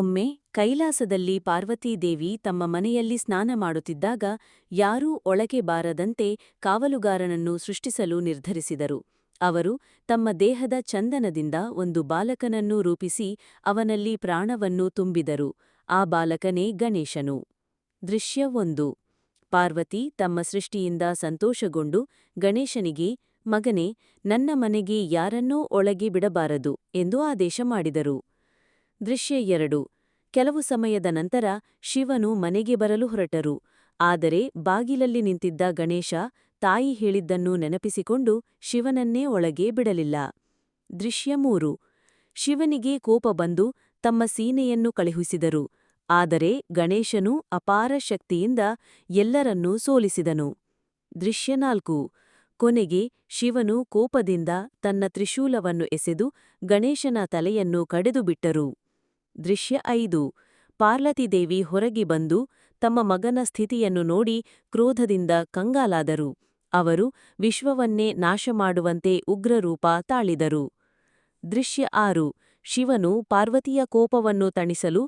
ಒಮ್ಮೆ ಕೈಲಾಸದಲ್ಲಿ ಪಾರ್ವತೀದೇವಿ ತಮ್ಮ ಮನೆಯಲ್ಲಿ ಸ್ನಾನ ಮಾಡುತ್ತಿದ್ದಾಗ ಯಾರೂ ಒಳಗೆ ಬಾರದಂತೆ ಕಾವಲುಗಾರನನ್ನು ಸೃಷ್ಟಿಸಲು ನಿರ್ಧರಿಸಿದರು. ಅವರು ತಮ್ಮ ದೇಹದ ಚಂದನದಿಂದ ಒಂದು ಬಾಲಕನನ್ನು ರೂಪಿಸಿ ಅವನಲ್ಲಿ ಪ್ರಾಣವನ್ನು ತುಂಬಿದರು. ಆ ಬಾಲಕನೇ ಗಣೇಶನು. ದೃಶ್ಯ ಒಂದು ಪಾರ್ವತಿ ತಮ್ಮ ಸೃಷ್ಟಿಯಿಂದ ಸಂತೋಷಗೊಂಡು ಗಣೇಶನಿಗೆ, ಮಗನೇ, ನನ್ನ ಮನೆಗೆ ಯಾರನ್ನೂ ಒಳಗೆ ಬಿಡಬಾರದು ಎಂದು ಆದೇಶ ಮಾಡಿದರು. ದೃಶ್ಯ ಎರಡು. ಕೆಲವು ಸಮಯದ ನಂತರ ಶಿವನು ಮನೆಗೆ ಬರಲು ಹೊರಟರು. ಆದರೆ ಬಾಗಿಲಲ್ಲಿ ನಿಂತಿದ್ದ ಗಣೇಶ ತಾಯಿ ಹೇಳಿದ್ದನ್ನು ನೆನಪಿಸಿಕೊಂಡು ಶಿವನನ್ನೇ ಒಳಗೆ ಬಿಡಲಿಲ್ಲ. ದೃಶ್ಯ ಮೂರು. ಶಿವನಿಗೆ ಕೋಪ ಬಂದು ತಮ್ಮ ಸೀನೆಯನ್ನು ಕಳುಹಿಸಿದರು. ಆದರೆ ಗಣೇಶನು ಅಪಾರ ಶಕ್ತಿಯಿಂದ ಎಲ್ಲರನ್ನೂ ಸೋಲಿಸಿದನು. ದೃಶ್ಯ ನಾಲ್ಕು. ಕೊನೆಗೆ ಶಿವನು ಕೋಪದಿಂದ ತನ್ನ ತ್ರಿಶೂಲವನ್ನು ಎಸೆದು ಗಣೇಶನ ತಲೆಯನ್ನು ಕಡೆದುಬಿಟ್ಟರು. ದೃಶ್ಯ ಐದು. ಪಾರ್ವತಿದೇವಿ ಹೊರಗೆ ಬಂದು ತಮ್ಮ ಮಗನ ಸ್ಥಿತಿಯನ್ನು ನೋಡಿ ಕ್ರೋಧದಿಂದ ಕಂಗಾಲಾದರು. ಅವರು ವಿಶ್ವವನ್ನೇ ನಾಶ ಮಾಡುವಂತೆ ಉಗ್ರರೂಪ ತಾಳಿದರು. ದೃಶ್ಯ ಆರು. ಶಿವನು ಪಾರ್ವತಿಯ ಕೋಪವನ್ನು ತಣಿಸಲು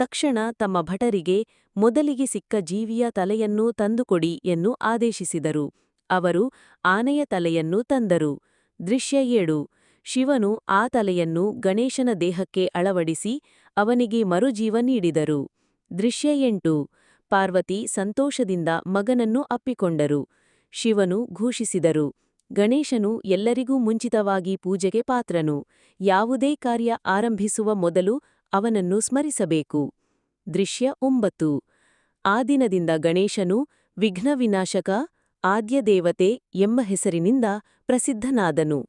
ತಕ್ಷಣ ತಮ್ಮ ಭಟರಿಗೆ ಮೊದಲಿಗೆ ಸಿಕ್ಕ ಜೀವಿಯ ತಲೆಯನ್ನೂ ತಂದುಕೊಡಿ ಎಂದು ಆದೇಶಿಸಿದರು. ಅವರು ಆನೆಯ ತಲೆಯನ್ನು ತಂದರು. ದೃಶ್ಯ ಏಳು. ಶಿವನು ಆ ತಲೆಯನ್ನು ಗಣೇಶನ ದೇಹಕ್ಕೆ ಅಳವಡಿಸಿ ಅವನಿಗೆ ಮರುಜೀವ ನೀಡಿದರು. ದೃಶ್ಯ ಎಂಟು. ಪಾರ್ವತಿ ಸಂತೋಷದಿಂದ ಮಗನನ್ನು ಅಪ್ಪಿಕೊಂಡರು. ಶಿವನು ಘೋಷಿಸಿದರು, ಗಣೇಶನು ಎಲ್ಲರಿಗೂ ಮುಂಚಿತವಾಗಿ ಪೂಜೆಗೆ ಪಾತ್ರನು. ಯಾವುದೇ ಕಾರ್ಯ ಆರಂಭಿಸುವ ಮೊದಲು ಅವನನ್ನು ಸ್ಮರಿಸಬೇಕು. ದೃಶ್ಯ ಒಂಬತ್ತು. ಆ ದಿನದಿಂದ ಗಣೇಶನು ವಿಘ್ನವಿನಾಶಕ, ಆದ್ಯದೇವತೆ ಎಂಬ ಹೆಸರಿನಿಂದ ಪ್ರಸಿದ್ಧನಾದನು.